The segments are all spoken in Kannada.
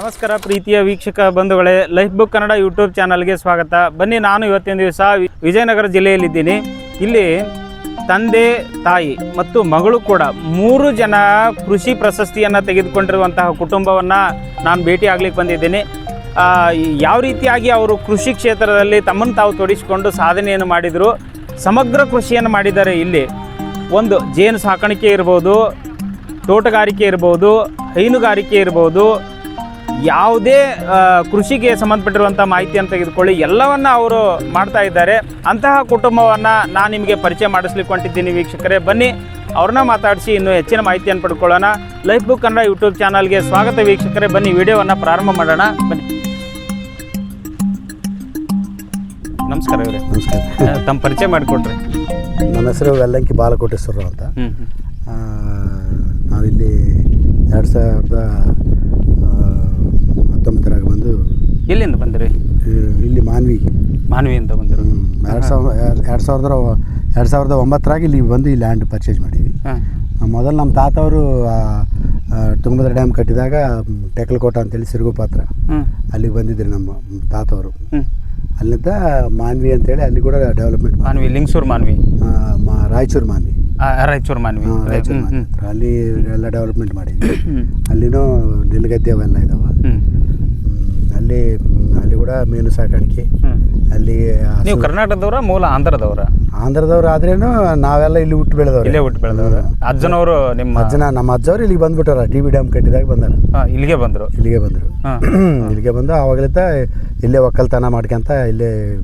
ನಮಸ್ಕಾರ ಪ್ರೀತಿಯ ವೀಕ್ಷಕ ಬಂಧುಗಳೇ ಲೈಫ್ ಬುಕ್ ಕನ್ನಡ ಯೂಟ್ಯೂಬ್ ಚಾನಲ್ಗೆ ಸ್ವಾಗತ. ಬನ್ನಿ ನಾನು ಇವತ್ತಿನ ದಿವಸ ವಿಜಯನಗರ ಜಿಲ್ಲೆಯಲ್ಲಿದ್ದೀನಿ. ಇಲ್ಲಿ ತಂದೆ, ತಾಯಿ ಮತ್ತು ಮಗಳು ಕೂಡ ಮೂರು ಜನ ಕೃಷಿ ಪ್ರಶಸ್ತಿಯನ್ನು ತೆಗೆದುಕೊಂಡಿರುವಂತಹ ಕುಟುಂಬವನ್ನು ನಾನು ಭೇಟಿ ಆಗ್ಲಿಕ್ಕೆ ಬಂದಿದ್ದೀನಿ. ಯಾವ ರೀತಿಯಾಗಿ ಅವರು ಕೃಷಿ ಕ್ಷೇತ್ರದಲ್ಲಿ ತಮ್ಮನ್ನು ತಾವು ತೊಡಿಸಿಕೊಂಡು ಸಾಧನೆಯನ್ನು ಮಾಡಿದರು, ಸಮಗ್ರ ಕೃಷಿಯನ್ನು ಮಾಡಿದ್ದಾರೆ ಇಲ್ಲಿ. ಒಂದು ಜೇನು ಸಾಕಾಣಿಕೆ ಇರ್ಬೋದು, ತೋಟಗಾರಿಕೆ ಇರ್ಬೋದು, ಹೈನುಗಾರಿಕೆ ಇರ್ಬೋದು ಯಾವುದೇ ಕೃಷಿಗೆ ಸಂಬಂಧಪಟ್ಟಿರುವಂಥ ಮಾಹಿತಿಯನ್ನು ತೆಗೆದುಕೊಳ್ಳಿ. ಎಲ್ಲವನ್ನ ಅವರು ಮಾಡ್ತಾ ಇದ್ದಾರೆ. ಅಂತಹ ಕುಟುಂಬವನ್ನು ನಾನು ನಿಮಗೆ ಪರಿಚಯ ಮಾಡಿಸ್ಲಿಕ್ಕೆ ಹೊಂಟಿದ್ದೀನಿ ವೀಕ್ಷಕರೇ. ಬನ್ನಿ ಅವ್ರನ್ನ ಮಾತಾಡಿಸಿ ಇನ್ನೂ ಹೆಚ್ಚಿನ ಮಾಹಿತಿಯನ್ನು ಪಡ್ಕೊಳ್ಳೋಣ. ಲೈಫ್ ಬುಕ್ ಕನ್ನಡ ಯೂಟ್ಯೂಬ್ ಚಾನಲ್ಗೆ ಸ್ವಾಗತ ವೀಕ್ಷಕರೇ. ಬನ್ನಿ ವಿಡಿಯೋವನ್ನು ಪ್ರಾರಂಭ ಮಾಡೋಣ. ಬನ್ನಿ. ನಮಸ್ಕಾರ ಇವರೇ. ನಮಸ್ಕಾರ. ತಮ್ಮ ಪರಿಚಯ ಮಾಡಿಕೊಡ್ರಿ. ನನ್ನ ಹೆಸರು ವೆಲ್ಲಂಕಿ ಬಾಲಕೋಟೇಶ್ವರ ಅಂತ. ನಾವಿಲ್ಲಿ ಎರಡು ಸಾವಿರದ ಹತ್ತೊಂಬತ್ತರಾಗ ಬಂದು ಎಲ್ಲಿಂದ ಬಂದಿರಿ? ಇಲ್ಲಿ ಮಾನ್ವಿ. ಮಾನವಿಯಿಂದ ಬಂದರು. ಎರಡು ಸಾವಿರ ಎರಡು ಸಾವಿರದ ಎರಡು ಸಾವಿರದ ಒಂಬತ್ತರಾಗ ಇಲ್ಲಿ ಬಂದು ಈ ಲ್ಯಾಂಡ್ ಪರ್ಚೇಸ್ ಮಾಡೀವಿ ಮೊದಲು ನಮ್ಮ ತಾತವರು ತುಂಗಭದ್ರ ಡ್ಯಾಮ್ ಕಟ್ಟಿದಾಗ ಟೆಕ್ಲಕೋಟ ಅಂತೇಳಿ ಸಿರುಗುಪಾತ್ರ ಅಲ್ಲಿಗೆ ಬಂದಿದ್ರು ನಮ್ಮ ತಾತವರು. ಅಲ್ಲಿಂದ ಮಾನ್ವಿ ಅಂತೇಳಿ ಅಲ್ಲಿ ಕೂಡ ಡೆವಲಪ್ಮೆಂಟ್ ಮಾನ್ವಿ ಲಿಂಗ್ಸೂರು ಮಾನ್ವಿ. ಮಾ ರಾಯಚೂರು ಮಾನ್ವಿ. ರಾಯಚೂರು ಮಾನ್ವಿ. ರಾಯಚೂರು ಹ್ಮ್, ಮಾನ್ವಿ. ಹತ್ರ. ಅಲ್ಲಿ ಎಲ್ಲ ಡೆವಲಪ್ಮೆಂಟ್ ಮಾಡಿದ್ವಿ. ಅಲ್ಲಿನೂ ನಿಲ್ಗದ್ದೆ ಅವೆಲ್ಲ ಇದಾವೆ. ಹ್ಮ್. ಅಲ್ಲಿ ಅಲ್ಲಿ ಕೂಡ ಮೀನು ಸಾಕಾಣಿಕೆ. ಅಲ್ಲಿ ಹಸು- ನೀವು ಕರ್ನಾಟಕದವರ ಮೂಲ ಆಂಧ್ರದವರ? ಆಂಧ್ರದವ್ರು ಆದ್ರೇನು ನಾವೆಲ್ಲ ಇಲ್ಲಿ ಹುಟ್ಟು ಬೆಳೆದವ್ರು. ಇಲ್ಲೇ ಹುಟ್ಟು ಬೆಳೆದವ್ರ. ಅಜ್ಜನವರು ನಿಮ್ಮ ಅಜ್ಜನ ನಮ್ಮ ಅಜ್ಜವ್ರು ಇಲ್ಲಿಗೆ ಬಂದ್ಬಿಟ್ಟಾರ. ಟಿ ವಿ ಡ್ಯಾಮ್ ಕಟ್ಟಿದಾಗ ಬಂದಾರ. ಹಾ, ಇಲ್ಲಿಗೆ ಬಂದರು. ಇಲ್ಲಿಗೆ ಬಂದರು. ಹಾ. ಇಲ್ಲಿಗೆ ಬಂದು ಆವಾಗಲಿಂದ ಇಲ್ಲೇ ಒಕ್ಕಲ್ತನ ಮಾಡ್ಕೊಂತ ಇಲ್ಲೇ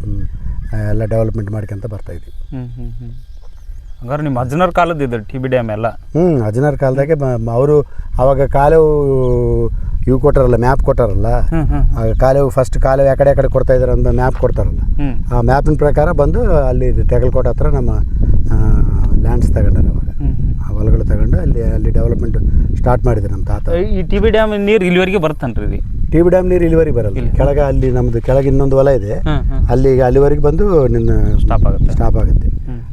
ಎಲ್ಲ ಡೆವಲಪ್ಮೆಂಟ್ ಮಾಡ್ಕೊಂತ ಹ್ಮ್ ಹ್ಮ್ ಹ್ಮ್. ಹಂಗಾರೆ ನಿಮ್ಮ ಅಜನರ್ ಕಾಲದ ಇದ್ರು ಟಿ ಬಿ ಡ್ಯಾಮ್ ಎಲ್ಲ. ಹ್ಞೂ ಅಜ್ಜನರ ಕಾಲದಾಗೆ ಅವರು ಆವಾಗ ಕಾಲವು ಇವು ಕೊಟ್ಟಾರಲ್ಲ ಮ್ಯಾಪ್ ಕೊಟ್ಟಾರಲ್ಲ ಆಗ ಕಾಲುವೆ ಫಸ್ಟ್ ಕಾಲವು ಯಾಕಡೆ ಯಾಕಡೆ ಕೊಡ್ತಾ ಇದಾರೆ ಅಂತ ಮ್ಯಾಪ್ ಕೊಡ್ತಾರಲ್ಲ. ಆ ಮ್ಯಾಪಿನ ಪ್ರಕಾರ ಬಂದು ಅಲ್ಲಿ ಟೆಗಲ್ಕೋಟ ಹತ್ರ ನಮ್ಮ ಲ್ಯಾಂಡ್ಸ್ ತಗೊಂಡಾರೆ ಅವಾಗ. ಆ ಹೊಲಗಳು ತಗೊಂಡು ಅಲ್ಲಿ ಅಲ್ಲಿ ಡೆವಲಪ್ಮೆಂಟ್ ಸ್ಟಾರ್ಟ್ ಮಾಡಿದ್ರು ನಮ್ಮ ತಾತ. ಈ ಟಿ ಬಿ ಡ್ಯಾಮ್ ನೀರು ಇಲ್ಲಿವರೆಗೆ ಬರ್ತನ್ರಿ ರೀ ಟಿ ಬಿ ಡ್ಯಾಮ್ ನೀರು ಇಲ್ಲಿವರೆಗೆ ಬರಲ್ಲ. ಕೆಳಗೆ ಅಲ್ಲಿ ನಮ್ಮದು ಕೆಳಗೆ ಇನ್ನೊಂದು ಹೊಲ ಇದೆ. ಅಲ್ಲಿಗೆ ಅಲ್ಲಿವರೆಗೆ ಬಂದು ನಿನ್ನ ಸ್ಟಾಪ್ ಆಗುತ್ತೆ. ಸ್ಟಾಪ್ ಆಗುತ್ತೆ.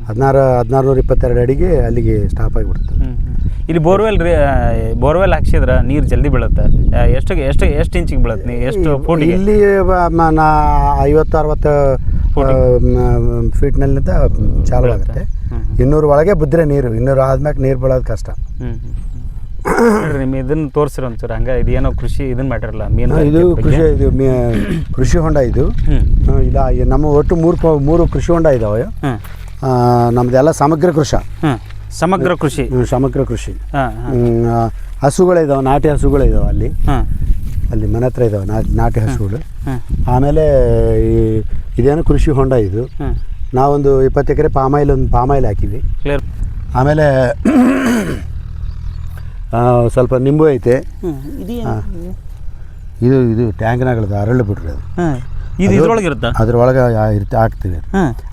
ಹದಿನಾರು ಹದಿನಾರು ನೂರ ಇಪ್ಪತ್ತೆರಡು ಅಡಿಗೆ ಅಲ್ಲಿಗೆ ಸ್ಟಾಪ್ ಆಗಿಬಿಡ್ತದೆ. ಇಲ್ಲಿ ಬೋರ್ವೆಲ್ ರೀ ಬೋರ್ವೆಲ್ ಹಾಕ್ಸಿದ್ರೆ ನೀರು ಜಲ್ದಿ ಬೀಳುತ್ತೆ. ಎಷ್ಟು ಎಷ್ಟು ಎಷ್ಟು ಇಂಚಿಗೆ ಬೀಳುತ್ತೆ ನೀ ಎಷ್ಟು ಫೂಟಿಗೆ ಇಲ್ಲಿ ಬ- ನಾ ಐವತ್ತು ಅರವತ್ತು ಫೀಟ್ನಲ್ಲಿಂದ ಚಾಲು ಆಗುತ್ತೆ. ಇನ್ನೂರು ಒಳಗೆ ಬಿದ್ದರೆ ನೀರು ಇನ್ನೂರು ಆದ್ಮ್ಯಾಕೆ ನೀರು ಬೀಳೋದು ಕಷ್ಟ. ನೋಡ್ರಿ ನಿಮ್ಮ ಇದನ್ನ ತೋರಿಸಿರಿ ಒಂಚೂರು ಇದು ಏನೋ ಕೃಷಿ ಇದನ್ನ ಮಾಡಿರಲ್ಲ ಮೀನು ಇದು ಕೃಷಿ ಇದು ಮಿ- ಕೃಷಿ ಹೊಂಡ ಇದು. ಹ್ಮ್. ಇಲ್ಲ ಈ ನಮ್ಮ ಒಟ್ಟು ಮೂರು ಕೊ- ಮೂರು ಕೃಷಿ ಹೊಂಡ ಇದಾವೆ. ಆ, ನಮ್ದೆಲ್ಲ ಸಮಗ್ರ ಕೃಷಿ. ಸಮಗ್ರ ಕೃಷಿ. ಸಮಗ್ರ ಕೃಷಿ. ಹಸುಗಳಿದಾವೆ ನಾಟಿ ಹಸುಗಳಿದಾವೆ ಅಲ್ಲಿ. ಅಲ್ಲಿ ಮನೆ ಹತ್ರ ಇದಾವೆ ನಾಟಿ ಹಸುಗಳು. ಆಮೇಲೆ ಈ ಇದೇನು ಕೃಷಿ ಹೊಂಡ ಇದು. ನಾವೊಂದು ಇಪ್ಪತ್ತು ಎಕರೆ ಪಾಮಾಯಿಲ್ ಒಂದು ಪಾಮಾಯಿಲ್ ಹಾಕಿದ್ವಿ. ಆಮೇಲೆ ಸ್ವಲ್ಪ ನಿಂಬು ಐತೆ. ಇದು. ಇದು? ಟ್ಯಾಂಕ್ನಾಗಳದು ಅರಳು ಬಿಡ್ರಿ ಅದು. ಇದು ಇದ್ರೊಳಗೆ ಇರುತ್ತಾ ಅದ್ರೊಳಗೆ ಇರುತ್ತೆ ಹಾಕ್ತೀವಿ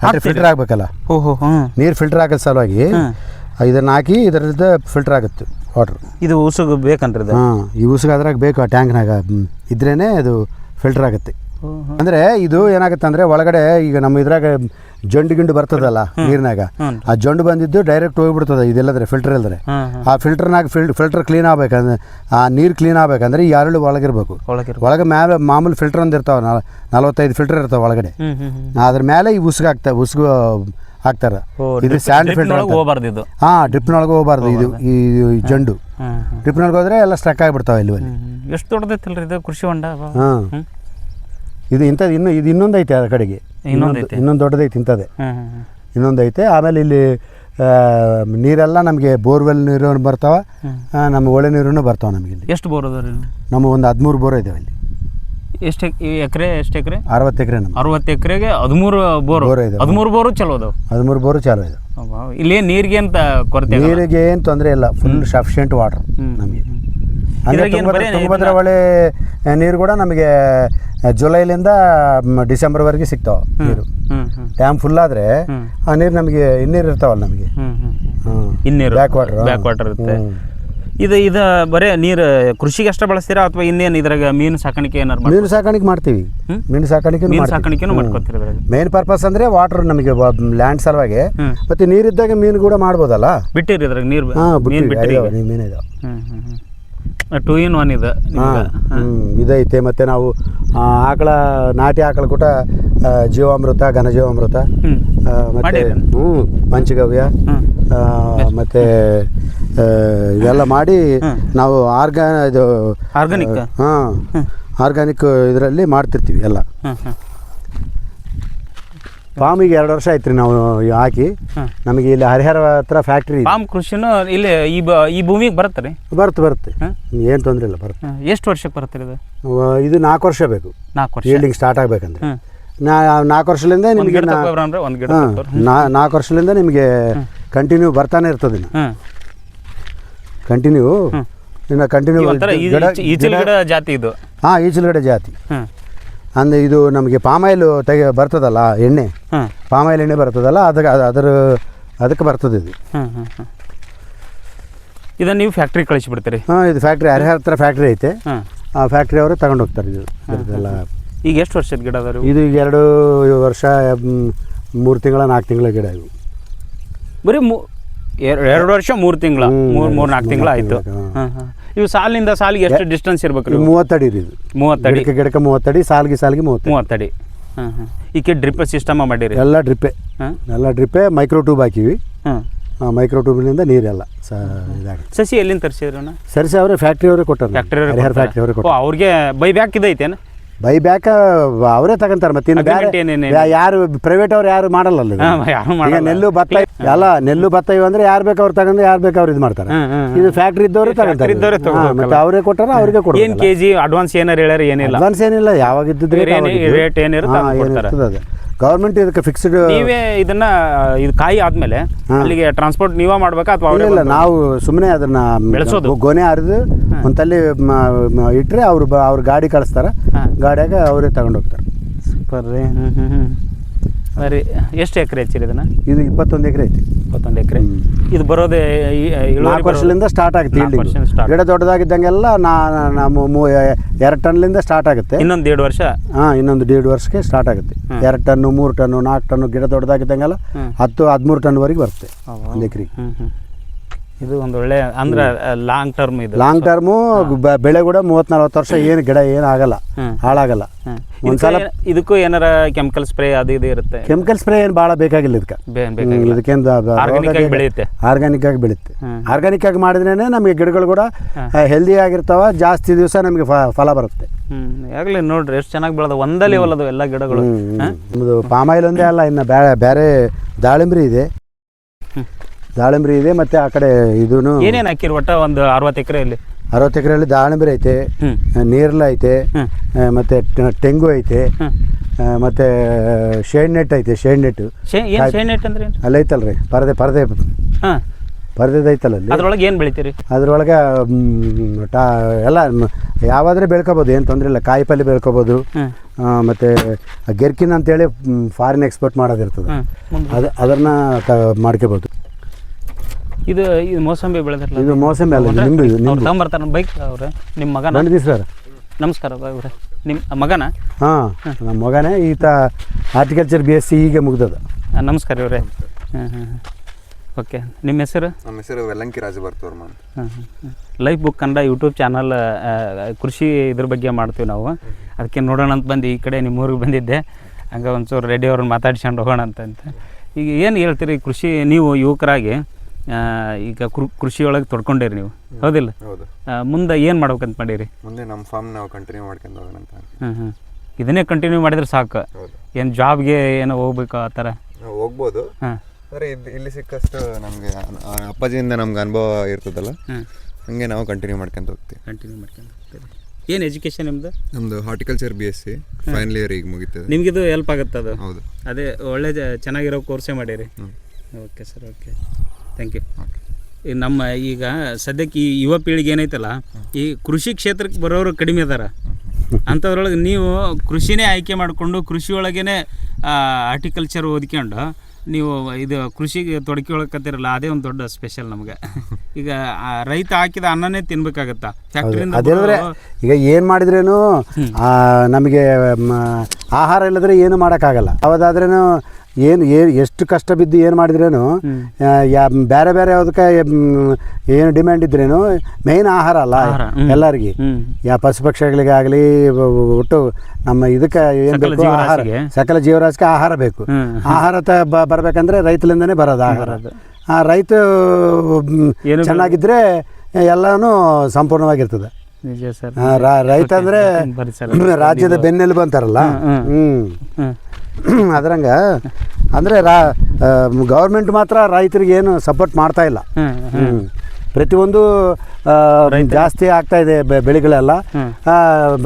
ಅಂದರೆ ಫಿಲ್ಟರ್ ಆಗಬೇಕಲ್ಲ? ಓಹೋ ನೀರು ಫಿಲ್ಟರ್ ಆಗೋ ಸಲುವಾಗಿ ಇದನ್ನ ಹಾಕಿ ಇದರಿಂದ ಫಿಲ್ಟರ್ ಆಗುತ್ತೆ ವಾಟ್ರ್ ಇದು ಉಸುಗು ಬೇಕಂದ್ರೆ ಹಾಂ ಈ ಉಸುಗ ಅದ್ರಾಗ ಬೇಕು ಆ ಟ್ಯಾಂಕ್ನಾಗ ಇದ್ರೇನೆ ಅದು ಫಿಲ್ಟರ್ ಆಗುತ್ತೆ. ಅಂದರೆ ಇದು ಏನಾಗುತ್ತೆ ಅಂದರೆ ಒಳಗಡೆ ಈಗ ನಮ್ಮ ಇದ್ರಾಗ ಜಂಡು ಗಿಂಡು ಬರ್ತದಲ್ಲ ನೀರಿನಾಗ? ಆ ಜಂಡು ಬಂದಿದ್ದು ಡೈರೆಕ್ಟ್ ಹೋಗ್ಬಿಡ್ತದೆ ಇದೆಲ್ಲದ್ರೆ ಫಿಲ್ಟರ್ ಇಲ್ಲದ್ರೆ ಹಾಂ ಆ ಫಿಲ್ಟರ್ನಾಗ ಫಿಲ್ ಫಿಲ್ಟರ್ ಕ್ಲೀನ್ ಆಗ್ಬೇಕಂದ್ರೆ ಆ ನೀರು ಕ್ಲೀನ್ ಆಗ್ಬೇಕಂದ್ರೆ ಈ ಅರಳು ಒಳಗಿರ್ಬೇಕು. ಒಳಗಿರ್ ಒಳಗೆ ಮ್ಯಾಲೆ ಮಾಮೂಲಿ ಫಿಲ್ಟರ್ ಒಂದು ಇರ್ತಾವೆ ನಲ ನಲವತ್ತೈದು ಫಿಲ್ಟರ್ ಇರ್ತಾವೆ ಒಳಗಡೆ. ಅದ್ರ ಮೇಲೆ ಈ ಉಸುಗು ಆಗ್ತಾ ಉಸುಗು ಹಾಕ್ತಾರೆ. ಇದು ಸ್ಯಾಂಡ್ ಫಿಲ್ಟರ್ ಹೋಗಬಾರ್ದು ಹಾಂ ಡ್ರಿಪ್ನೊಳಗೆ ಹೋಗ್ಬಾರ್ದು ಇದು ಈ ಜಂಡು. ಡ್ರಿಪ್ನೊಳಗೆ ಹೋದ್ರೆ ಎಲ್ಲ ಸ್ಟಕ್ ಆಗಿಬಿಡ್ತಾವೆ ಇಲ್ಲಿ ಎಷ್ಟು ದೊಡ್ಡದೈತಲ್ರಿ ಇದು? ಕೃಷಿ ಹೊಂಡ? ಹಾಂ. ಇದು ಇಂಥದ್ದು ಇನ್ನೂ ಇದು ಇನ್ನೊಂದು ಐತೆ ಆ ಕಡೆಗೆ. ಇನ್ನೊಂದು? ಇನ್ನೊಂದು ದೊಡ್ಡದೈತೆ ಇಂಥದ್ದೇ. ಇನ್ನೊಂದು ಐತೆ. ಆಮೇಲೆ ಇಲ್ಲಿ ನೀರೆಲ್ಲ ನಮಗೆ ಬೋರ್ವೆಲ್ ನೀರು ಬರ್ತಾವೆ. ನಮ್ಮ ಒಳ್ಳೆ ನೀರು ಬರ್ತಾವೆ ನಮಗೆ ಇಲ್ಲಿ. ಎಷ್ಟು ಬೋರ್ ಅದಾವೆ ನಮ್ಮ ಒಂದು ಹದಿಮೂರು ಬೋರ್ ಇದಾವೆ ಇಲ್ಲಿ. ಎಷ್ಟು ಎಕರೆ ಎಷ್ಟು ಎಕರೆ? ಅರವತ್ತು ಎಕರೆ ನಮ್ಮ ಅರವತ್ತು ಎಕರೆಗೆ ಹದಿಮೂರು ಬೋರ್. ಬೋರ್ ಇದೆ. ಹದಿಮೂರು ಬೋರು ಚಲೋ ಅದಾವ. ಹದಿಮೂರು ಬೋರು ಚಲೋ ಇದೆ. ಇಲ್ಲಿ ನೀರಿಗೆ ಅಂತ ಕೊರತೆ. ನೀರಿಗೆ ಏನು ತೊಂದರೆ ಇಲ್ಲ. ಫುಲ್ ಸಫಿಷಿಯೆಂಟ್ ವಾಟರ್ ನಮಗೆ. ಅಂದರೆ ಏನ್ ತುಂಗಭದ್ರಾ ಹೊಳೆ ನೀರು ಕೂಡ ನಮಗೆ ಜುಲೈಲಿಂದ ಡಿಸೆಂಬರ್ವರೆಗೆ ಸಿಗ್ತಾವೆ ನೀರು. ಡ್ಯಾಮ್ ಫುಲ್ ಆದ್ರೆ ಆ ನೀರು ನಮಗೆ ಇನ್ನೀರು ಇರ್ತಾವಲ್ಲ ನಮಗೆ. ಇನ್ನೀರು. ಬ್ಯಾಕ್ ವಾಟರ್ ಬ್ಯಾಕ್ ವಾಟರ್ ಇರುತ್ತೆ. ಇದು ಇದು ಬರೇ ನೀರು ಕೃಷಿಗೆ ಅಷ್ಟೇ ಬಳಸ್ತೀರಾ ಅಥವಾ ಇನ್ನೇನು ಇದ್ರಾಗ ಮೀನು ಸಾಕಾಣಿಕೆ ಏನಾರು ಮೀನು ಸಾಕಾಣಿಕೆ ಮಾಡ್ತೀವಿ. ಮೀನು ಸಾಕಾಣಿಕೆ ಮೀನು ಸಾಕಾಣಿಕೆನೂ ಮಾಡ್ಕೊತೀರಿ ಮೇನ್ ಪರ್ಪಸ್ ಅಂದರೆ ವಾಟರ್ ನಮಗೆ ಲ್ಯಾಂಡ್ ಸಲುವಾಗಿ. ಮತ್ತೆ ನೀರಿದ್ದಾಗ ಮೀನು ಕೂಡ ಮಾಡ್ಬೋದಲ್ಲ? ಬಿಟ್ಟಿರಿ ಇದ್ರಾಗ ನೀರು ಮೀನು ಬಿಟ್ಟು ಬಿಟ್ಟಿರಿ ಮೀನು ಇದಾವೆ ಟೂ ಇನ್ ಒನ್ ಇದೆ ಇದೈತೆ. ಮತ್ತು ನಾವು ಆಕಳ ನಾಟಿ ಆಕಳ ಕೂಟ ಜೀವಾಮೃತ ಘನಜೀವಾಮೃತ ಮತ್ತೆ? ಹ್ಞೂ ಪಂಚಗವ್ಯ ಮತ್ತು ಇವೆಲ್ಲ ಮಾಡಿ ನಾವು ಆರ್ಗಾ ಇದು ಆರ್ಗಾನಿಕ್ ಹಾಂ ಆರ್ಗಾನಿಕ್ ಇದರಲ್ಲಿ ಮಾಡ್ತಿರ್ತೀವಿ ಎಲ್ಲ. ಫಾರ್ಮಿಗೆ ಎರಡು ವರ್ಷ ಆಯ್ತು ರೀ ನಾವು ಹಾಕಿ. ನಮಗೆ ಇಲ್ಲಿ ಹರಿಹರ ಹತ್ರ ಫ್ಯಾಕ್ಟ್ರಿ ಪಾಮ್ ಕೃಷಿನೂ ಇಲ್ಲಿ ಈ ಬ ಈ ಭೂಮಿಗೆ ಬರುತ್ತೆ ರೀ? ಬರುತ್ತೆ ಬರುತ್ತೆ. ಏನು ತೊಂದರೆ ಇಲ್ಲ ಬರುತ್ತೆ. ಎಷ್ಟು ವರ್ಷಕ್ಕೆ ಬರುತ್ತೆ ರೀ ಇದು? ಇದು ನಾಲ್ಕು ವರ್ಷ ಬೇಕು. ನಾಲ್ಕು ವರ್ಷ. ಈಲ್ಡಿಂಗ್ ಸ್ಟಾರ್ಟ್ ಆಗಬೇಕಂದ್ರೆ. ಹ್ಮ್ ನಾ ನಾಲ್ಕು ವರ್ಷದಿಂದ ಒಂದು ನಿಮಗೆ ಗಿಡ ತಗೊಬ್ರ ಅಂದ್ರೆ ಒಂದು ಗಿಡ ಹಾಂ ತಗೊಬ್ರ ನಾ ನಾಲ್ಕು ವರ್ಷದಿಂದ ನಿಮಗೆ ಕಂಟಿನ್ಯೂ ಬರ್ತಾನೆ ಇರ್ತದೆ ಇನ್ನು. ಹ್ಮ್ ಕಂಟಿನ್ಯೂ ಇನ್ನ ಕಂಟಿನ್ಯೂ ಒಂಥರ ಗಿಡ ಜಾತಿ ಇದು. ಹಾಂ ಈಚಲುಗಡೆ ಜಾತಿ. ಹ್ಮ್ ಅಂದರೆ ಇದು ನಮಗೆ ಪಾಮಾಯಿಲ್ ತೆಗೆ ಬರ್ತದಲ್ಲ ಎಣ್ಣೆ? ಪಾಮ್ ಪಾಮಾಯಿಲ್ ಎಣ್ಣೆ ಬರ್ತದಲ್ಲ ಅದಕ್ಕೆ ಅದು- ಅದರ ಅದಕ್ಕೆ ಬರ್ತದೆ ಇದು. ಇದನ್ನು ನೀವು ಫ್ಯಾಕ್ಟ್ರಿ ಕಳಿಸಿಬಿಡ್ತೀರಿ? ಹಾಂ ಇದು ಫ್ಯಾಕ್ಟ್ರಿ ಹರಿಹರ ಹತ್ರ ಫ್ಯಾಕ್ಟ್ರಿ ಐತೆ. ಹಾಂ. ಆ ಫ್ಯಾಕ್ಟ್ರಿ ಅವರು ತಗೊಂಡು ಹೋಗ್ತಾರೆ ಇದು. ಇದೆಲ್ಲ. ಈಗ ಎಷ್ಟು ವರ್ಷದ ಗಿಡ ಅದಾವ ಇದು ಈಗ ಎರಡು ವರ್ಷ ಮೂರು ತಿಂಗಳ ನಾಲ್ಕು ತಿಂಗಳ ಗಿಡ ಇವು. ಬರೀ ಮೂ ಎರ್- ಎರಡು ವರ್ಷ ಮೂರು ತಿಂಗಳ. ಹ್ಮ್, ಮೂರು ಮೂರು ನಾಲ್ಕು ತಿಂಗಳ ಮೂರು ಆಯಿತು. ತಿಂಗ್ಳು, ಹಾಂ ಹಾಂ. ಇವು ಸಾಲಿನಿಂದ ಸಾಲಿಗೆ ಎಷ್ಟು ಡಿಸ್ಟೆನ್ಸ್ ಇರ್ಬೇಕು ಮೂವತ್ತಡಿ ಇದು ಮೂವತ್ತಡಿ ಗಿಡಕ್ಕೆ ಗಿಡಕ್ಕೆ ಮೂವತ್ತಡಿ ಸಾಲಿಗೆ ಸಾಲಿಗೆ ಮೂವತ್ತು ಮೂವತ್ತಡಿ ಹಾಂ ಹಾಂ. ಈಕೆ ಡ್ರಿಪ್ ಸಿಸ್ಟಮ ಮಾಡಿರಿ? ಎಲ್ಲ ಡ್ರಿಪ್ಪೆ ಹಾಂ? ಎಲ್ಲ ಡ್ರಿಪ್ಪೆ ಮೈಕ್ರೋ ಟ್ಯೂಬ್ ಹಾಕಿವಿ. ಹಾಂ. ಆ ಮೈಕ್ರೋ ಟ್ಯೂಬ್ನಿಂದ ನೀರೆಲ್ಲ ಸಸಿ ಎಲ್ಲಿಂದ ತರಿಸಿದ್ರಣ್ಣ? ಸರಿಸಿ ಅವರೇ ಫ್ಯಾಕ್ಟ್ರಿ ಅವರೇ ಕೊಟ್ಟರು ಫ್ಯಾಕ್ಟ್ರಿ ಫ್ಯಾಕ್ಟ್ರಿ ಅವರೇ ಓ ಕೊಟ್ಟರು ಅವ್ರಿಗೆ ಬೈ ಬ್ಯಾಕ್ ಇದೈತೇನು ಬೈ ಬ್ಯಾಕ್ ಅವರೇ ತಗೊಂತಾರೆ ಮತ್ತೆ ಇನ್ನು ಬೇರೆ ಯಾರು ಪ್ರೈವೇಟ್ ಅವ್ರು ಯಾರು ಮಾಡಲ್ಲ. ಅಲ್ಲ ಈಗ ನೆಲ್ಲು ಭತ್ತ ಅಲ್ಲ ನೆಲ್ಲು ಭತ್ತ ಇವು ಅಂದ್ರೆ ಯಾರು ಬೇಕು ಅವ್ರು ತಗೊಂಡು ಯಾರು ಬೇಕು ಅವ್ರು ಇದು ಮಾಡ್ತಾರೆ. ಇದು ಫ್ಯಾಕ್ಟ್ರಿ ಇದ್ದವರು ತಗೊಂತಾರೆ. ಮತ್ತೆ ಅವರೇ ಕೊಟ್ಟಾರ ಅವ್ರಿಗೆ ಏನು ಕೆಜಿ ಅಡ್ವಾನ್ಸ್ ಏನಾರು ಹೇಳ್ಯಾರ ಏನಿಲ್ಲ. ಅಡ್ವಾನ್ಸ್ ಏನಿಲ್ಲ ಯಾವಾಗ ಇದ್ದಿದ್ರೆ ರೇಟ್ ಏನಿರುತ್ತೆ ಕೊಡ್ತಾರೆ. ಅದು. ಗೌರ್ಮೆಂಟ್ ಇದಕ್ಕೆ ಫಿಕ್ಸ್ಡ್ ನೀವೇ ಇದನ್ನ ಇದು ಕಾಯಿ ಆದ್ಮೇಲೆ ಅಲ್ಲಿಗೆ ಟ್ರಾನ್ಸ್ಪೋರ್ಟ್ ನೀವೇ ಮಾಡ್ಬೇಕಾ ಅಥವಾ ಇಲ್ಲ ಅವರೇ ಇಲ್ಲ ನಾವು ಸುಮ್ಮನೆ ಅದನ್ನ ಬೆಳೆಸೋದು? ಗೊನೆ ಹರಿದು ಒಂದಲ್ಲಿ ಇಟ್ಟರೆ ಅವರು ಅವ್ರ ಗಾಡಿ ಕಳಿಸ್ತಾರೆ. ಗಾಡಿಯಾಗ ಅವರೇ ತಗೊಂಡು ಹೋಗ್ತಾರೆ ಸೂಪರ್ ರೀ ಹ್ಞೂ ಹ್ಞೂ ಹ್ಞೂ ಸರಿ ಎಷ್ಟು ಎಕರೆ ಹಚ್ಚಿರಿ ಇದನ್ನ? ಇದು ಇಪ್ಪತ್ತೊಂದು ಎಕರೆ ಐತಿ. ಇಪ್ಪತ್ತೊಂದು ಎಕರೆ. ಇದು ಬರೋದೇ ನಾಲ್ಕು ವರ್ಷದಿಂದ ಸ್ಟಾರ್ಟ್ ಆಗುತ್ತೆ. ಗಿಡ ದೊಡ್ಡದಾಗಿದ್ದಂಗೆಲ್ಲ ನಾ ನಮ್ಮ ಎರಡು ಟನ್ಲಿಂದ ಸ್ಟಾರ್ಟ್ ಆಗುತ್ತೆ. ಇನ್ನೊಂದು ಎರಡು ವರ್ಷ? ಹಾಂ ಇನ್ನೊಂದು ಎರಡು ವರ್ಷಕ್ಕೆ ಸ್ಟಾರ್ಟ್ ಆಗುತ್ತೆ. ಎರಡು ಟನ್ನು ಮೂರು ಟನ್ನು ನಾಲ್ಕು ಟನ್ನು ಗಿಡ ದೊಡ್ಡದಾಗಿದ್ದಂಗೆಲ್ಲ. ಹತ್ತು ಹದಿಮೂರು ಟನ್ವರೆಗೆ ಬರುತ್ತೆ ಒಂದು ಎಕರೆಗೆ. ಇದು ಒಂದು ಒಳ್ಳೆ ಅಂದ್ರೆ ಲಾಂಗ್ ಟರ್ಮ್ ಇದು. ಲಾಂಗ್ ಟರ್ಮು ಬೆಳೆ ಕೂಡ ಮೂವತ್ ನಲ್ವತ್ತು ವರ್ಷ ಏನು ಗಿಡ ಏನು ಆಗಲ್ಲ. ಹಾಳಾಗಲ್ಲ. ಒಂದ್ಸಲ ಇದಕ್ಕೂ ಏನಾರ ಕೆಮಿಕಲ್ ಸ್ಪ್ರೇ ಅದು ಇದು ಇರುತ್ತೆ? ಕೆಮಿಕಲ್ ಸ್ಪ್ರೇ ಏನು ಭಾಳ ಬೇಕಾಗಿಲ್ಲ ಇದಕ್ಕೆ. ಇದಕ್ಕೇನು ಬೆಳೆಯುತ್ತೆ. ಆರ್ಗಾನಿಕ್ ಆಗಿ ಬೆಳೆಯುತ್ತೆ. ಹ್ಮ್. ಆರ್ಗಾನಿಕ್ ಆಗಿ ಮಾಡಿದ್ರೇ ನಮಗೆ ಗಿಡಗಳು ಕೂಡ ಹೆಲ್ದಿ ಆಗಿರ್ತಾವ ಜಾಸ್ತಿ ದಿವಸ ನಮಗೆ ಫಲ ಬರುತ್ತೆ. ಆಗಲಿ ನೋಡ್ರಿ ಎಷ್ಟು ಚೆನ್ನಾಗಿ ಬೆಳೆದ ಒಂದಲ್ಲಿ ಹೊಲದು ಎಲ್ಲ ಗಿಡಗಳು. ಪಾಮ್ ಆಯಿಲ್ ಒಂದೇ ಅಲ್ಲ ಇನ್ನು ಬೇರೆ ಬೇರೆ ದಾಳಿಂಬ್ರಿ ಇದೆ. ದಾಳಿಂಬ್ರಿ ಇದೆ ಮತ್ತು ಆ ಕಡೆ ಇದೂ ಏನೇನು ಹಾಕಿರಿ ಒಟ್ಟ ಒಂದು ಅರವತ್ತು ಎಕರೆಯಲ್ಲಿ? ಅರವತ್ತು ಎಕರೆಯಲ್ಲಿ ದಾಳಿಂಬ್ರಿ ಐತೆ ನೀರ್ಲ ಐತೆ ಮತ್ತು ತೆಂಗು ಐತೆ ಮತ್ತೆ ಶೇಡ್ ನೆಟ್ ಐತೆ ಶೇಡ್ ನೆಟ್ ಶೇ ಏನು ರೀ ಅಂದ್ರೆ ಅಲ್ಲಿ ಐತಲ್ರಿ ಪರದೆ ಪರದೆ ಹಾಂ. ಪರದೆದು ಐತಲ್ಲ ಅದ್ರೊಳಗೆ ಏನು ಬೆಳಿತೀರಿ? ಅದ್ರೊಳಗೆ ಟಾ ಎಲ್ಲ ಯಾವಾದ್ರೆ ಬೆಳ್ಕೊಬೋದು ಏನು ತೊಂದರೆ ಇಲ್ಲ ಕಾಯಿ ಪಲ್ಯ ಬೆಳ್ಕೊಬೋದು ಮತ್ತು ಗೆರ್ಕಿನ್ ಅಂತೇಳಿ ಫಾರಿನ್ ಎಕ್ಸ್ಪೋರ್ಟ್ ಮಾಡೋದಿರ್ತದೆ. ಅದು ಅದನ್ನ ಮಾಡ್ಕೋಬೋದು. ಇದು ಇದು ಮೋಸಂಬಿ ಬೆಳೆದಿರಲ್ಲ ಇದು ಮೋಸಂಬಿ ಅಲ್ಲ ಇದು ನಿಂಬು ಇದು ಅವ್ರು ನಿಂಬು ತಗೊಂಬರ್ತಾರೆ ಬೈಕ್ ಅವ್ರೆ ನಿಮ್ಮ ಮಗನ? ಬಂದಿದ್ದೀವಿ ಸರ್. ನಮಸ್ಕಾರ ಅವ್ರೆ ನಿಮ್ಮ ಮಗನ? ಹಾಂ ನಮ್ಮ ಮಗನೇ ಈತ ಹಾರ್ಟಿಕಲ್ಚರ್ ಬಿ ಎಸ್ ಸಿ ಈಗ ಮುಗ್ದದ. ಆ, ನಮಸ್ಕಾರ ಇವ್ರೆ. ಹಾಂ ಹಾಂ ಓಕೆ ನಿಮ್ಮ ಹೆಸರು? ನಮ್ಮ ಹೆಸರು ವೆಲ್ಲಂಕಿ ರಾಜ ಬರ್ತವ್ರ ಅಂತ ಹಾಂ ಹಾಂ life book Kannada YouTube channel ಕೃಷಿ ಇದ್ರ ಬಗ್ಗೆ ಮಾಡ್ತೀವಿ ನಾವು. ಅದಕ್ಕೆ ನೋಡೋಣ ಅಂತ ಬಂದು ಈ ಕಡೆ ನಿಮ್ಮ ಊರಿಗೆ ಬಂದಿದ್ದೆ. ಹಂಗೆ ಒಂಚೂರು ರೆಡಿ ಅವ್ರನ್ನ ಮಾತಾಡ್ಸ್ಕೊಂಡು ಹೋಗೋಣ ಅಂತ ಅಂತ. ಈಗ ಏನು ಹೇಳ್ತೀರಿ ಕೃಷಿ ನೀವು ಯುವಕರಾಗಿ ಈಗ ಕೃಷಿಯೊಳಗೆ ತೊಡ್ಕೊಂಡಿರಿ ನೀವು. ಹೌದಿಲ್ಲ? ಹೌದು. ಮುಂದೆ ಏನು ಮಾಡ್ಬೇಕಂತ ಮಾಡೀರಿ? ಮುಂದೆ ನಮ್ಮ ಫಾರ್ಮ್ ನಾವು ಕಂಟಿನ್ಯೂ ಮಾಡ್ಕೊಂಡು ಹೋಗೋಣ ಅಂತ. ಹ್ಞೂ ಹ್ಞೂ ಇದನ್ನೇ ಕಂಟಿನ್ಯೂ ಮಾಡಿದ್ರೆ ಸಾಕು. ಏನು ಜಾಬ್ಗೆ ಏನೋ ಹೋಗ್ಬೇಕು ಆ ಥರ? ಹೋಗ್ಬೋದು. ಹಾಂ. ಆದರೆ ಇದು ಇಲ್ಲಿ ಸಿಕ್ಕಷ್ಟು ನಮಗೆ ಅಪ್ಪಾಜಿಯಿಂದ ನಮ್ಗೆ ಅನುಭವ ಇರ್ತದಲ್ಲ? ಹಂಗೆ ನಾವು ಕಂಟಿನ್ಯೂ ಮಾಡ್ಕೊಂತ ಹೋಗ್ತೀವಿ. ಕಂಟಿನ್ಯೂ ಮಾಡ್ಕೊಂಡು ಏನು ಎಜುಕೇಶನ್ ನಿಮ್ದು? ನಮ್ದು horticulture B S C final year ಈಗ ಮುಗೀತದೆ. ಇದು ಹೆಲ್ಪ್ ಆಗುತ್ತೆ ಅದು ಹೌದು. ಅದೇ ಒಳ್ಳೆ ಚೆನ್ನಾಗಿರೋ ಕೋರ್ಸೇ ಮಾಡಿರಿ. Okay sir okay thank you ಈ ನಮ್ಮ ಈಗ ಸದ್ಯಕ್ಕೆ ಈ ಯುವ ಪೀಳಿಗೆ ಏನೈತಲ್ಲ ಈ ಕೃಷಿ ಕ್ಷೇತ್ರಕ್ಕೆ ಬರೋರು ಕಡಿಮೆ ಅದಾರ. ಅಂಥದ್ರೊಳಗೆ ನೀವು ಕೃಷಿನೇ ಆಯ್ಕೆ ಮಾಡಿಕೊಂಡು ಕೃಷಿ ಒಳಗೇನೆ ಆರ್ಟಿಕಲ್ಚರ್ ಓದ್ಕೊಂಡು ನೀವು ಇದು ಕೃಷಿಗೆ ತೊಡಕೊಳಕತ್ತಿರಲ್ಲ ಅದೇ ಒಂದು ದೊಡ್ಡ ಸ್ಪೆಷಲ್ ನಮಗೆ. ಈಗ ರೈತ ಹಾಕಿದ ಅನ್ನನೇ ತಿನ್ಬೇಕಾಗತ್ತಾ? ಅದೇನಂದ್ರೆ ಈಗ ಏನು ಮಾಡಿದ್ರೇನು ನಮಗೆ ಆಹಾರ ಇಲ್ಲದ್ರೆ ಏನು ಮಾಡೋಕ್ಕಾಗಲ್ಲ. ಯಾವುದಾದ್ರೂ ಏನು ಎಷ್ಟು ಕಷ್ಟ ಬಿದ್ದು ಏನು ಮಾಡಿದ್ರೇನು ಯಾ ಬೇರೆ ಬೇರೆ ಯಾವುದಕ್ಕೆ ಏನು ಡಿಮ್ಯಾಂಡ್ ಇದ್ರೇನು ಮೇಯ್ನ್ ಆಹಾರ ಅಲ್ಲ. ಎಲ್ಲರಿಗೆ. ಯಾ ಪಶು ಪಕ್ಷಿಗಳಿಗಾಗಲಿ ಒಟ್ಟು ನಮ್ಮ ಇದಕ್ಕೆ ಏನು ಬೇಕು ಆಹಾರ. ಸಕಲ ಜೀವರಾಶಿಗೆ ಆಹಾರ ಬೇಕು. ಆಹಾರ ತ ಬರ್ಬೇಕಂದ್ರೆ ರೈತಲಿಂದನೇ ಬರೋದು ಆಹಾರ. ಆ ರೈತ ಚೆನ್ನಾಗಿದ್ರೆ ಎಲ್ಲಾನು ಸಂಪೂರ್ಣವಾಗಿರ್ತದೆ. ರೈತ ಅಂದ್ರೆ ರಾಜ್ಯದ ಬೆನ್ನೆಲುಬು ಅಂತಾರಲ್ಲ? ಹ್ಮ್. ಅದ್ರಂಗ. ಅಂದ್ರೆ ರಾ ಗೌರ್ಮೆಂಟ್ ಮಾತ್ರ ರೈತರಿಗೆ ಏನು ಸಪೋರ್ಟ್ ಮಾಡ್ತಾ ಇಲ್ಲ. ಪ್ರತಿಯೊಂದು ಜಾಸ್ತಿ ಆಗ್ತಾ ಇದೆ ಬೆಳೆಗಳೆಲ್ಲ.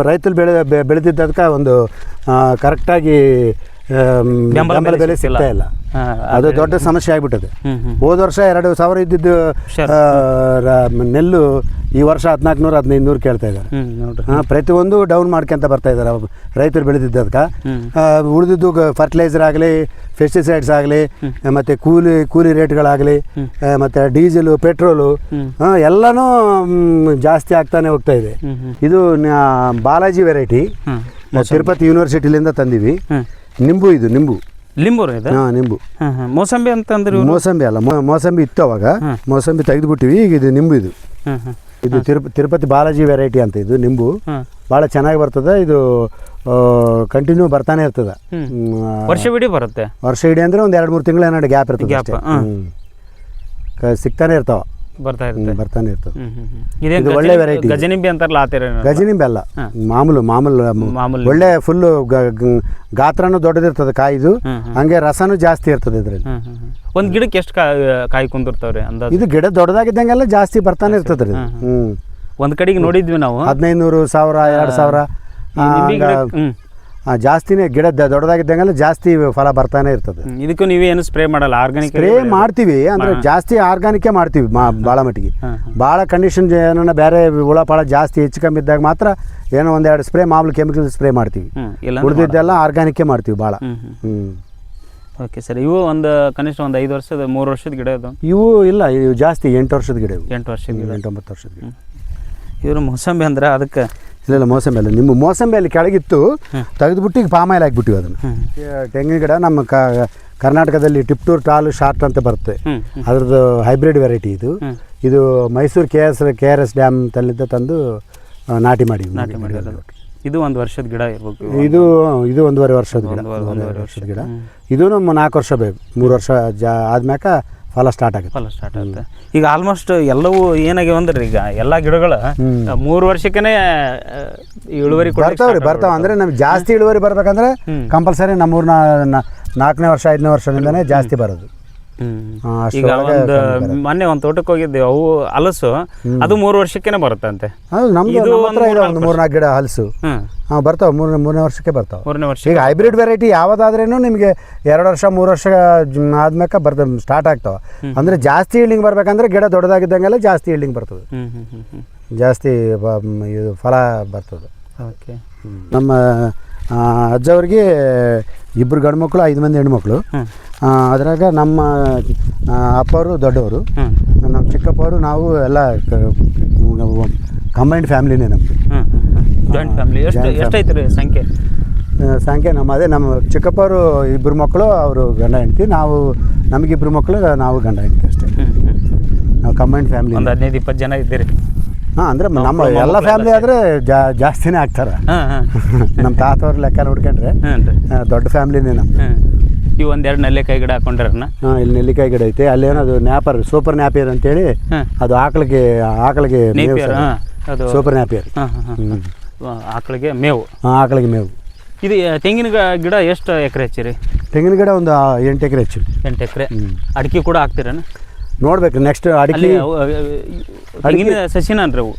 ರೈತರು ಬೆಳೆ ಬೆಳೆದಿದ್ದದಕ್ಕೆ ಒಂದು ಕರೆಕ್ಟಾಗಿ ಬೆಂಬಲ ಬೆಲೆ ಸಿಗ್ತಾ ಇಲ್ಲ. ಅದು ದೊಡ್ಡ ಸಮಸ್ಯೆ ಆಗಿಬಿಟ್ಟಿದೆ. ಹೋದ ವರ್ಷ ಎರಡು ಸಾವಿರ ಇದ್ದಿದ್ದು ನೆಲ್ಲು ಈ ವರ್ಷ ಹದಿನಾಲ್ಕು ನೂರು ಹದಿನೈದು ನೂರು ಕೇಳ್ತಾ ಇದ್ದಾರೆ ಹಾಂ ಪ್ರತಿಯೊಂದು ಡೌನ್ ಮಾಡ್ಕೊಂತ ಬರ್ತಾ ಇದ್ದಾರೆ ರೈತರು ಬೆಳೆದಿದ್ದದಕ್ಕೆ ಉಳಿದಿದ್ದು ಫರ್ಟಿಲೈಸರ್ ಆಗಲಿ ಪೆಸ್ಟಿಸೈಡ್ಸ್ ಆಗಲಿ ಮತ್ತು ಕೂಲಿ ಕೂಲಿ ರೇಟ್ಗಳಾಗಲಿ ಮತ್ತು ಡೀಸೆಲು ಪೆಟ್ರೋಲು ಎಲ್ಲನೂ ಜಾಸ್ತಿ ಆಗ್ತಾನೆ ಹೋಗ್ತಾ ಇದೆ. ಇದು ಬಾಲಾಜಿ ವೆರೈಟಿ ತಿರುಪತಿ ಯೂನಿವರ್ಸಿಟಿಲಿಂದ ತಂದೀವಿ. ನಿಂಬು ಇದು ನಿಂಬು. ಇದು? ಹಾಂ ನಿಂಬು. ಮೋಸಂಬಿ ಅಂತಂದ್ರೆ ಇವ್ರು? ಮೋಸಂಬಿ ಅಲ್ಲ ಮೋ- ಮೋಸಂಬಿ ಇತ್ತು ಅವಾಗ. ಮೋಸಂಬಿ ತೆಗೆದುಬಿಟ್ಟಿವಿ ಈಗ ಇದು ನಿಂಬು ಇದು. ಇದು ತಿರುಪ ತಿರುಪತಿ ಬಾಲಾಜಿ ವೆರೈಟಿ ಅಂತ ಇದು ನಿಂಬು. ಬಹಳ ಭಾಳ ಚೆನ್ನಾಗಿ ಬರ್ತದೆ ಇದು ಕಂಟಿನ್ಯೂ ಬರ್ತಾನೆ ಇರ್ತದೆ. ವರ್ಷ ಹ್ಮ್, ಆ, ವರ್ಷವಿಡೀ ಬರುತ್ತೆ. ವರ್ಷ ಇಡೀ ಅಂದ್ರೆ ಒಂದು ಎರಡು ಮೂರು ತಿಂಗಳು ಏನಾದ್ರು ಗ್ಯಾಪ್ ಇರ್ತದೆ Gap, ಅಷ್ಟೇ. ಹ್ಮ್. ಹ್ಮ್. ಕ- ಸಿಗ್ತಾನೆ ಇರ್ತಾವ. ಬರ್ತಾ ಇರುತ್ತೆ. ಬರ್ತಾನೆ ಇರ್ತದೆ. ಇದು ಒಳ್ಳೆ ವೆರೈಟಿ ಗಜನಿಂಬೆ ಅಂತಾರಲ್ಲ ಆತರ ಗಜನಿಂಬೆ ಅಲ್ಲ ಹ್ಮ್. ಮಾಮೂಲು ಮಾಮೂಲು ಒಳ್ಳೆ ಫುಲ್ಲು ಗಾತ್ರನೂ ದೊಡ್ಡದಿರ್ತದೆ ಕಾಯಿದು ಹಂಗೆ ರಸನೂ ಜಾಸ್ತಿ ಇರ್ತದೆ ಇದ್ರಲ್ಲಿ. ಒಂದು ಗಿಡಕ್ಕೆ ಎಷ್ಟು ಕಾಯಿ ಕುಂದಿರ್ತಾವ್ರಿ ಅಂದಾಜು? ಇದು ಗಿಡ ದೊಡ್ಡದಾಗಿದ್ದಂಗೆಲ್ಲ ಜಾಸ್ತಿ ಬರ್ತಾನೆ ಇರ್ತದೆ ರೀ ಹ್ಞೂ ಒಂದು ಒಂದ್ ಕಡೆಗೆ ನೋಡಿದ್ವಿ ನಾವು. ಹದಿನೈದು ನೂರು ಸಾವಿರ ಎರಡು ಸಾವಿರ. ಜಾಸ್ತಿನೇ ಗಿಡ ದೊಡ್ಡದಾಗಿದ್ದಂಗೆಲ್ಲ ಜಾಸ್ತಿ ಫಲ ಬರ್ತಾನೆ ಇರ್ತದೆ. ಇದಕ್ಕೂ ನೀವೇನು ಸ್ಪ್ರೇ ಮಾಡಲ್ಲ ಆರ್ಗಾನಿಕ್ ಸ್ಪ್ರೇ ಮಾಡ್ತೀವಿ ಅಂದ್ರೆ ಜಾಸ್ತಿ ಆರ್ಗಾನಿಕೆ ಮಾಡ್ತೀವಿ ಮಾ ಭಾಳ ಮಟ್ಟಿಗೆ. ಭಾಳ ಕಂಡೀಷನ್ ಏನನ್ನ ಬೇರೆ ಹುಳ ಪಾಳ ಜಾಸ್ತಿ ಹೆಚ್ಚು ಕಮ್ಮಿ ಇದ್ದಾಗ ಮಾತ್ರ ಏನೋ ಒಂದೆರಡು ಸ್ಪ್ರೇ ಮಾಮೂಲು ಕೆಮಿಕಲ್ ಸ್ಪ್ರೇ ಮಾಡ್ತೀವಿ. ಉಳಿದಿದ್ದೆಲ್ಲ ಆರ್ಗ್ಯಾನಿಕ್ಕೇ ಮಾಡ್ತೀವಿ ಭಾಳ ಓಕೆ ಸರ್. ಇವು ಒಂದು ಕನಿಷ್ಠ ಒಂದು ಐದು ವರ್ಷದ ಮೂರು ವರ್ಷದ ಗಿಡ ಅದು ಇವು ಇಲ್ಲ ಇವು ಜಾಸ್ತಿ ಎಂಟು ವರ್ಷದ ಗಿಡ ಎಂಟು ವರ್ಷದ ಎಂಟೊಂಬತ್ತು ಎಂಟು ವರ್ಷದ ಗಿಡ. ಇವರು ಮೋಸಂಬಿ ಅಂದ್ರೆ ಅದಕ್ಕೆ ಇಲ್ಲ ಇಲ್ಲ ಮೋಸಂಬಿ ಅಲ್ಲ. ನಿಮ್ಮ ಮೋಸಂಬಿ ಅಲ್ಲಿ ಕೆಳಗಿತ್ತು ತೆಗೆದುಬಿಟ್ಟು ಈಗ ಪಾಮ್ ಆಯಿಲ್ ಹಾಕ್ಬಿಟ್ಟಿವಿ ಅದನ್ನು. ತೆಂಗಿನ ಗಿಡ ನಮ್ಮ ಕ ಕರ್ನಾಟಕದಲ್ಲಿ ಟಿಪ್ಟೂರ್ ಟಾಲ್ ಶಾರ್ಟ್ ಅಂತ ಬರುತ್ತೆ. ಅದ್ರದ್ದು ಹೈಬ್ರಿಡ್ ವೆರೈಟಿ ಇದು. ಇದು Mysuru K S K R S dam ತಲ್ಲಿದ್ದ ತಂದು ನಾಟಿ ಮಾಡಿ ನಾಟಿ ಮಾಡಿ ಇದು ಒಂದು ವರ್ಷದ ಗಿಡ ಇರಬೇಕು. ಇದು ಇದು ಒಂದೂವರೆ ವರ್ಷದ ಗಿಡ. ಒಂದೂವರೆ ವರ್ಷದ ಗಿಡ. ಇದು ನಮ್ಮ ನಾಲ್ಕು ವರ್ಷ ಬೇಕು. ಮೂರು ವರ್ಷ ಜಾ ಆದ್ಮ್ಯಾಕ ಫಲ ಸ್ಟಾರ್ಟ್ ಆಗುತ್ತೆ. ಫಲ ಸ್ಟಾರ್ಟ್ ಆಗುತ್ತೆ. ಈಗ ಆಲ್ಮೋಸ್ಟ್ ಎಲ್ಲವೂ ಏನಾಗ್ಯಾವ ಅಂದ್ರೆ ಈಗ ಎಲ್ಲ ಗಿಡಗಳು. ಮೂರು ವರ್ಷಕ್ಕೇನೆ ಇಳುವರಿ ಬರ್ತಾವ್ರಿ ಬರ್ತಾವ. ಅಂದ್ರೆ ನಮ್ಗೆ ಜಾಸ್ತಿ ಇಳುವರಿ ಬರ್ಬೇಕಂದ್ರೆ. ಕಂಪಲ್ಸರಿ ನಮ್ಮೂರ್ನ ನಾಲ್ಕನೇ ವರ್ಷ ಐದನೇ ವರ್ಷದಿಂದನೇ ಜಾಸ್ತಿ ಬರೋದು. ಈಗ ಒಂದು. ಮೊನ್ನೆ ಒಂದು ತೋಟಕ್ಕೆ ಹೋಗಿದ್ದೆ ಅವು ಹಲಸು ಅದು ಮೂರು ವರ್ಷಕ್ಕೇನೆ ಬರುತ್ತಂತೆ. ನಮ್ದು ಒಂದು ಮೂರ್ನಾಲ್ಕು ಗಿಡ ಹಲಸು. ಹಾಂ ಬರ್ತಾವೆ ಮೂರನೇ ಮೂರನೇ ವರ್ಷಕ್ಕೆ ಬರ್ತಾವ. ಮೂರನೇ ವರ್ಷ ಈಗ ಹೈಬ್ರಿಡ್ ವೆರೈಟಿ ಯಾವ್ದಾದ್ರೇನು ನಿಮಗೆ ಎರಡು ವರ್ಷ ಮೂರು ವರ್ಷ ಆದ್ಮೇಕ ಆದ್ಮೇಲೆ ಬರ್ತ ಸ್ಟಾರ್ಟ್ ಆಗ್ತಾವ. ಅಂದರೆ ಜಾಸ್ತಿ ಇಳಿಂಗ್ ಬರ್ಬೇಕಂದ್ರೆ ಗಿಡ ದೊಡ್ಡದಾಗಿದ್ದಂಗೆಲ್ಲ ಜಾಸ್ತಿ ಇಳ್ಡಿಂಗ್ ಬರ್ತದೆ. ಜಾಸ್ತಿ ಇದು ಫಲ ಬರ್ತದೆ. ಓಕೆ. ನಮ್ಮ ಅಜ್ಜವ್ರಿಗೆ ಇಬ್ಬರು ಗಂಡು ಮಕ್ಕಳು ಐದು ಮಂದಿ ಹೆಣ್ಮಕ್ಳು ಅದ್ರಾಗ ನಮ್ಮ ಅಪ್ಪವರು ದೊಡ್ಡವರು. ನಮ್ಮ ಚಿಕ್ಕಪ್ಪವರು ನಾವು ಎಲ್ಲ ಕಂಬೈನ್ಡ್ ಫ್ಯಾಮಿಲಿನೇ ನಮ್ಮದು ಜಾಯಿಂಟ್ ಫ್ಯಾಮಿಲಿ ಎಷ್ಟು Joint ಎಷ್ಟೈತೆ ರೀ ಸಂಖ್ಯೆ? ಸಂಖ್ಯೆ ನಮ್ಮ ಅದೇ ನಮ್ಮ ಚಿಕ್ಕಪ್ಪವರು ಇಬ್ಬರು ಮಕ್ಕಳು ಅವರು ಗಂಡ ಹೆಂಡ್ತಿ. ನಾವು ನಮಗಿಬ್ಬರು ಮಕ್ಕಳು ನಾವು ಗಂಡ ಹೆಂಡ್ತಿ ಅಷ್ಟೇ. ನಾವು ಕಂಬೈಂಡ್ ಫ್ಯಾಮಿಲಿ ಒಂದು ಹದಿನೈದು ಇಪ್ಪತ್ತು ಜನ ಇದ್ದೀರಿ. ಹಾಂ ಅಂದರೆ ನಮ್ಮ ಎಲ್ಲ ಫ್ಯಾಮಿಲಿ ಆದರೆ ಜಾ ಜಾಸ್ತಿನೇ ಆಗ್ತಾರೆ. ನಮ್ಮ ತಾತವ್ರ ಲೆಕ್ಕ ನೋಡ್ಕೊಂಡ್ರೆ ದೊಡ್ಡ ಫ್ಯಾಮಿಲಿನೇ ನಮ್ಮ ಈ ಇವು ಒಂದೆರಡು ನೆಲ್ಲಿಕಾಯಿ ಗಿಡ ಹಾಕೊಂಡ್ರನ್ನ ಹಾಂ ಇಲ್ಲಿ ನೆಲ್ಲಿಕಾಯಿ ಗಿಡ ಐತೆ. ಅಲ್ಲೇನದು ನ್ಯಾಪರ್ ಸೂಪರ್ ನ್ಯಾಪಿಯರ್ ಅಂತೇಳಿ ಅದು ಆಕಳಿಗೆ ಆಕಳಿಗೆ ಅದು ಸೂಪರ್ ನ್ಯಾಪಿಯರ್. ಆಕಳಿಗೆ ಮೇವು. ಹಾಂ ಆಕಳಿಗೆ ಮೇವು. ಇದು ತೆಂಗಿನ ಗಿಡ ಎಷ್ಟು ಎಕರೆ ಹಚ್ಚಿರಿ? ತೆಂಗಿನ ಗಿಡ ಒಂದು ಎಂಟು ಎಕರೆ ಹಚ್ಚಿರಿ. ಎಂಟು ಎಕರೆ. ಅಡಿಕೆ ಕೂಡ ಹಾಕ್ತೀರೇನು? ನೋಡ್ಬೇಕು ನೆಕ್ಸ್ಟ್ ಅಡಿಕೆ ಸಸಿನ ತೆಂಗಿನ ಅವು?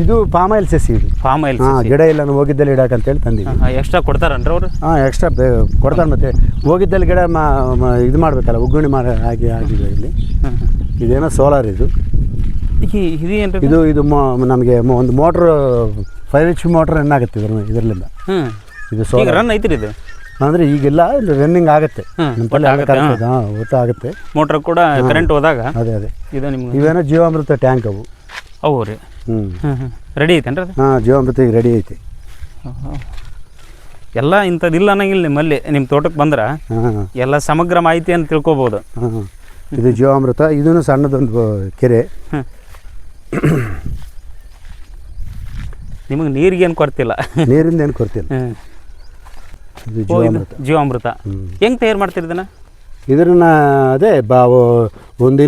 ಇದು ಪಾಮ್ ಆಯಿಲ್ ಸಸಿ ಇದು. ಪಾಮ್ ಆಯಿಲ್ ಹಾಂ ಗಿಡ ಇಲ್ಲ ನಾನು ಹೋಗಿದ್ದಲ್ಲಿ ಇಡಕ್ಕಂತೇಳಿ ತಂದೀವಿ ಎಕ್ಸ್ಟ್ರಾ ಕೊಡ್ತಾರನ್ರಿ ಅವರು? ಹಾಂ ಎಕ್ಸ್ಟ್ರಾ ಕೊಡ್ತಾರೆ ಮತ್ತೆ. ಹೋಗಿದ್ದಲ್ಲಿ ಗಿಡ ಮಾ ಇದು ಮಾಡಬೇಕಲ್ಲ ಉಗ್ಗುಣಿ ಮಾರ ಆಗಿ ಆಗಿದೆ ಇಲ್ಲಿ. ಇದೇನೋ ಸೋಲಾರ್ ಇದು. ಇದು ಇದು ನಮಗೆ ಒಂದು ಮೋಟ್ರ್ ಫೈವ್ ಎಚ್ ಮೋಟ್ರ್ ಏನಾಗುತ್ತೆ ಇದ್ರ ಇದು ಸೋಲಾರ್ ರನ್ ಐತ್ರಿ ಇದು? ಅಂದರೆ ಈಗೆಲ್ಲ ರನ್ನಿಂಗ್ ಆಗುತ್ತೆ. ನಮ್ಮ ತಲೆ ಆಗುತ್ತೆ, ಮೋಟ್ರ್ ಕೂಡ ಕರೆಂಟ್ ಹೋದಾಗ ಅದೇ ಅದೇ. ಇದು ನಿಮ್ಗೆ ಇವೇನೋ ಜೀವಾಮೃತ ಟ್ಯಾಂಕ್ ಅವು. ಅವು ರೀ. ಹ್ಞೂ ರೆಡಿ ಐತೆ ಅದು? ಹಾಂ ಜೀವಾಮೃತ ಈಗ ರೆಡಿ ಐತಿ. ಎಲ್ಲ ಇಂಥದ್ದಿಲ್ಲ ಅನ್ನಂಗಿಲ್ಲ ನಿಮ್ಮಲ್ಲಿ ನಿಮ್ಮ ತೋಟಕ್ಕೆ ಬಂದ್ರೆ ಹಾಂ ಎಲ್ಲ ಸಮಗ್ರ ಮಾಹಿತಿಯನ್ನು ತಿಳ್ಕೊಬೋದು. ಹಾಂ ಇದು ಜೀವಾಮೃತ ಇದೂ ಸಣ್ಣದೊಂದು ಕೆರೆ. ನಿಮಗೆ ನೀರಿಗೆ ಏನು ಕೊಡ್ತಿಲ್ಲ ನೀರಿಂದ ಏನು ಕೊರ್ತಿಲ್ಲ. ಇದು ಜೀವಾಮೃತ. ಹೆಂಗ್ ತಯಾರು ಮಾಡ್ತೀರಿ ಇದನ್ನು? ಇದನ್ನ ಅದೇ ಬಾ ಒಂದು